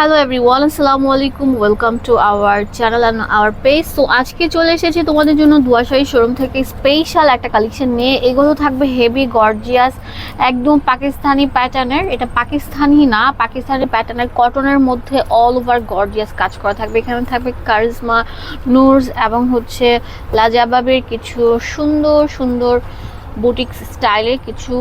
Hello everyone, আসসালামু আলাইকুম, welcome to our channel and our page. So আজকে চলে এসেছি তোমাদের জন্য দুয়াশাহী শোরুম থেকে স্পেশাল একটা কালেকশন নিয়ে। এগুলো থাকবে হেভি গর্জিয়াস একদম পাকিস্তানি প্যাটার্নের এটা পাকিস্তানি না, পাকিস্তানি প্যাটার্নের কটনের মধ্যে অল ওভার গর্জিয়াস কাজ করা থাকবে। এখানে থাকবে কারিজমা, নুরস এবং হচ্ছে লাজাবাবের কিছু সুন্দর সুন্দর বুটিক স্টাইলের কিছু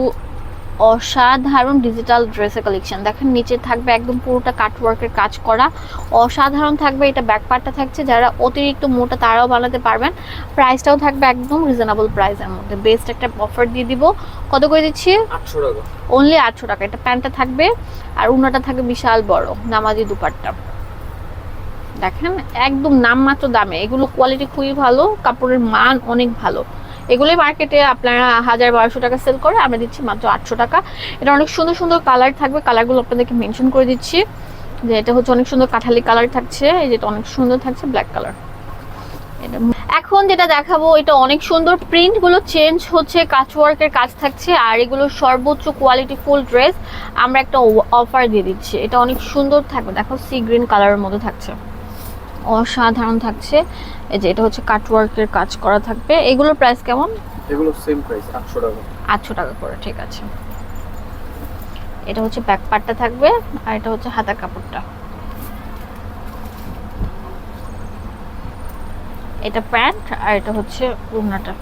অসাধারণ ডিজিটাল ড্রেসের কালেকশন দেখেন নিচে থাকবে একদম পুরোটা কাটওয়ার্কের কাজ করা। অসাধারণ থাকবে এটা ব্যাকপার্টটা থাকছে। যারা অতিরিক্ত মোটা তারাও বানাতে পারবেন। প্রাইসটাও থাকবে একদম রিজনেবল প্রাইসের মধ্যে। বেস্ট একটা অফার দিয়ে দিব। কত করে দিচ্ছি? আটশো টাকা। অনলি আটশো টাকা। এটা প্যান্টটা থাকবে আর উনাটা থাকবে বিশাল বড় নামাজি দুপাট্টা। দেখেন একদম নামমাত্র দামে। এগুলো কোয়ালিটি খুবই ভালো কাপড়ের মান অনেক ভালো। এগুলোই মার্কেটে আপনারা হাজার বারোশো টাকা সেল করে, আমরা দিচ্ছি মাত্র আটশো টাকা। এটা অনেক সুন্দর সুন্দর কালার থাকবে। কালারগুলো আপনাদেরকে মেনশন করে দিচ্ছি যে এটা হচ্ছে অনেক সুন্দর কাঠালি কালার থাকছে, এই যেটা অনেক সুন্দর থাকছে ব্ল্যাক কালার এটা এখন যেটা দেখাবো, এটা অনেক সুন্দর প্রিন্টগুলো চেঞ্জ হচ্ছে কাচওয়ার্কের কাজ থাকছে, আর এগুলো সর্বোচ্চ কোয়ালিটি ফুল ড্রেস আমরা একটা অফার দিয়ে দিচ্ছি। এটা অনেক সুন্দর থাকবে। দেখো সি গ্রিন কালারের মধ্যে থাকছে। অসাধারণ থাকছে। এই যে এটা হচ্ছে কাটওয়ার্কের কাজ করা থাকবে। এগুলোর প্রাইস কেমন? এগুলো সেম প্রাইস আটশো টাকা। আটশো টাকা করে ঠিক আছে। এটা হচ্ছে ব্যাক পার্টটা থাকবে আর এটা হচ্ছে হাতার কাপড়টা। এটা প্যান্ট আর এটা হচ্ছে ওড়নাটা।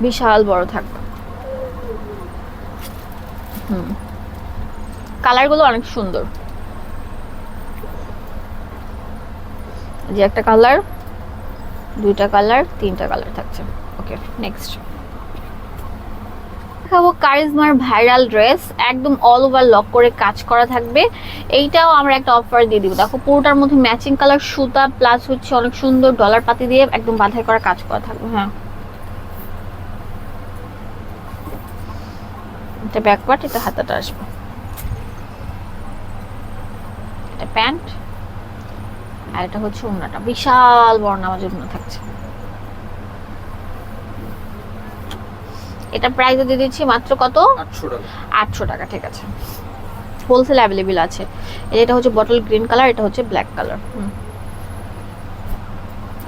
বিশাল বড় থাকবে। হুম। কালারগুলো অনেক সুন্দর। যে একটা কালার, দুইটা কালার, তিনটা কালার থাকছে। ওকে নেক্সট দেখাবো কারিজমার ভাইরাল ড্রেস, একদম অল ওভার লক করে কাজ করা থাকবে। এইটাও আমরা একটা অফার দিয়ে দিব। দেখো, পুরোটার মধ্যে ম্যাচিং কালার সুতা প্লাস হচ্ছে অনেক সুন্দর ডলার পাতি দিয়ে একদম বাঁধাই করা কাজ করা থাকবে হ্যাঁ। এটা ব্যাকপার্ট এটা হাতাটা আসবে। এটা প্যান্ট আর এটা হচ্ছে ওড়নাটা। বিশাল বড় নামাজের ওড়না থাকছে। এটা প্রাইস দিয়ে দিচ্ছি মাত্র কত? আটশো টাকা। ঠিক আছে। হোলসেল অ্যাভেলেবেল আছে। এটা হচ্ছে বটল গ্রিন কালার এটা হচ্ছে ব্ল্যাক কালার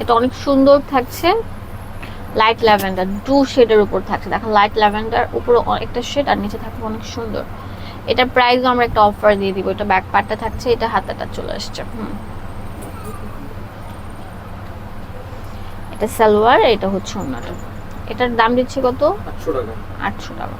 এটা অনেক সুন্দর থাকছে। লাইট ল্যাভেন্ডার টু শেডের উপর থাকছে। দেখো লাইট ল্যাভেন্ডার উপরে একটা শেড আর নিচে থাকবে অনেক সুন্দর। এটা প্রাইস আমরা একটা অফার দিয়ে দিব। এটা ব্যাক পার্টটা থাকছে এটা হাতাটা চলে আসছে। হুম। এটা সালোয়ার এটা হচ্ছে অন্যটা। এটার দাম দিচ্ছি কত? আটশো টাকা। আটশো টাকা।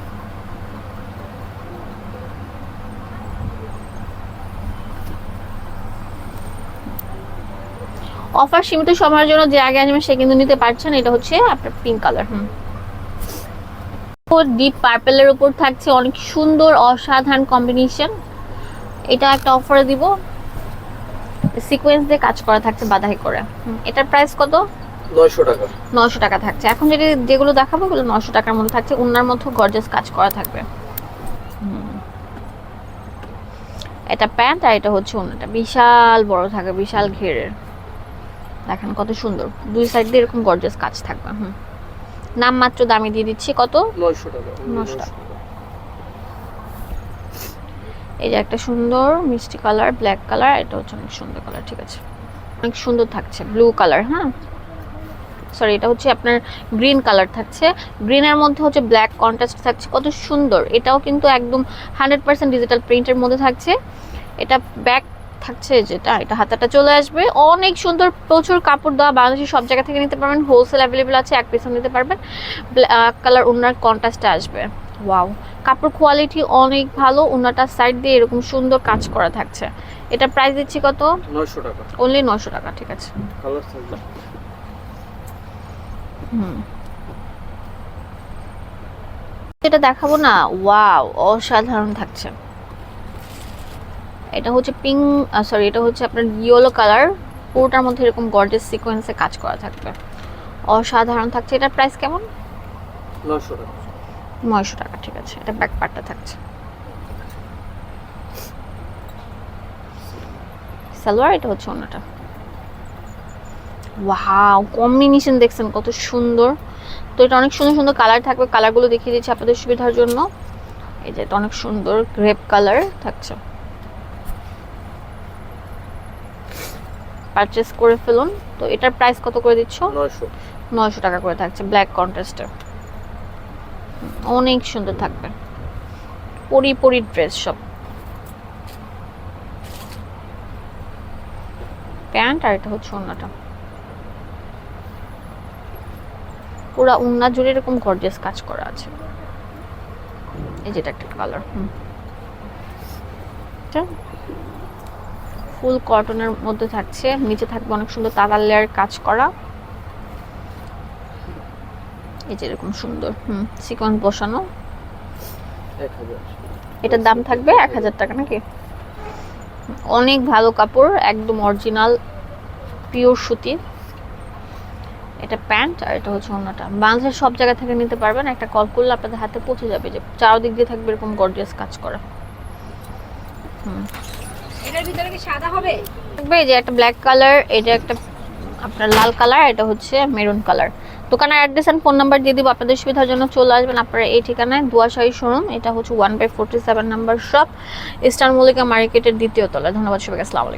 অফার সীমিত সময়ের জন্য যে আগে আনবেন সে কিন্তু নিতে পারছেন এটা হচ্ছে আপনার পিঙ্ক কালার হুম। ডিপ পার্পেলের উপর থাকছে অনেক সুন্দর অসাধারণ কম্বিনেশন এটা একটা অফারে দিব। সিকোয়েন্স দিয়ে কাজ করা থাকছে বাধাই করে। এটার প্রাইস কত? নয়শো টাকা। থাকছে। এখন যেটি যেগুলো দেখাবো ওগুলো নশো টাকার মধ্যে থাকছে। ওনার মধ্যে গর্জাস কাজ করা থাকবে। এটা প্যান্ট আর এটা হচ্ছে অন্যটা বিশাল বড় থাকে বিশাল ঘেরের। দেখেন কত সুন্দর। দুই সাইড দিয়ে এরকম গর্জাস কাজ থাকবে। হুম। নাম মাত্র দামি দিয়ে দিচ্ছি কত? নয়শো টাকা। নয়শো টাকা। এই যে একটা সুন্দর মিষ্টি কালার ব্ল্যাক কালার এটা হচ্ছে অনেক সুন্দর কালার ঠিক আছে। অনেক সুন্দর থাকছে ব্লু কালার হ্যাঁ? সরি এটা হচ্ছে আপনার গ্রিন কালার থাকছে। গ্রিনের মধ্যে হচ্ছে ব্ল্যাক কন্ট্রাস্ট থাকছে কত সুন্দর। এটাও কিন্তু একদম হান্ড্রেড পার্সেন্ট ডিজিটাল প্রিন্টের মধ্যে থাকছে। এটা ব্যাক থাকছে যেটা এটা হাতাটা চলে আসবে। অনেক সুন্দর প্রচুর কাপড় দেওয়া বাংলাদেশের সব জায়গা থেকে নিতে পারবেন হোলসেল অ্যাভেলেবেল আছে এক পিসও নিতে পারবেন। ব্ল্যাক কালার ওনার কন্ট্রাস্টে আসবে। ওয়াও কাপড় কোয়ালিটি অনেক ভালো ওনাটার সাইড দিয়ে এরকম সুন্দর কাজ করা থাকছে। এটা প্রাইস দিচ্ছি কত? নয়শো টাকা। অনলি নশো টাকা ঠিক আছে। হুম। এটা দেখাবো না ওয়াও অসাধারণ থাকছে। এটা হচ্ছে পিঙ্ক সরি এটা হচ্ছে আপনার ইয়েলো কালার পুরোটার মধ্যে এরকম গর্জেস সিকোয়েন্সে কাজ করা থাকবে। অসাধারণ থাকছে। এটার প্রাইস কেমন? নয়শো টাকা। নয়শো টাকা ঠিক আছে। এটা ব্যাক পার্টটা থাকছে। সালোয়ার এটা হচ্ছে অন্যটা। ওয়াও কম্বিনেশন দেখছেন কত সুন্দর। তো এটা অনেক সুন্দর সুন্দর কালার থাকবে। কালারগুলো দেখিয়ে দিচ্ছি আপনাদের সুবিধার জন্য। এই যে এটা অনেক সুন্দর গ্রেপ কালার থাকছে। পারচেস করে ফেলুন। তো এটার প্রাইস কত করে দিচ্ছ? নয়শো। নয়শো টাকা করে থাকছে ব্ল্যাক কন্ট্রাস্টে অনেক সুন্দর থাকবে। পরি পরি ড্রেস সব। প্যান্ট আর এটা হচ্ছে ওন্নাটা। পুরা উন্না জুড়ে এরকম গর্জিয়াস কাজ করা আছে। এই যেটা একটা কালার হুম। ফুল কটনের মধ্যে থাকছে। নিচে থাকবে অনেক সুন্দর তাতার লেয়ার কাজ করা। এই যে এরকম সুন্দর, হুম সিকন বসানো। এটার দাম থাকবে এক হাজার টাকা নাকি? অনেক ভালো কাপড়, একদম অরিজিনাল পিওর সুতি। এটা প্যান্ট আর এটা হচ্ছে অন্যটা বাংলাদেশের সব জায়গা থেকে নিতে পারবেন। একটা কল করলে আপনাদের হাতে পৌঁছে যাবে যে চারদিক দিয়ে থাকবে এরকম গর্জিয়াস কাজ করা। হুম। ভিতরে কি যে একটা আপনার লাল কালার এটা হচ্ছে maroon colour address phone number দিয়ে দিব, আপনাদের সুবিধার জন্য চলে আসবেন আপনারা এই ঠিকানায় শোরুম এটা হচ্ছে one by seven number shop Mallika মার্কেটের দ্বিতীয় তলায়। ধন্যবাদ সবাইকে, আসসালামু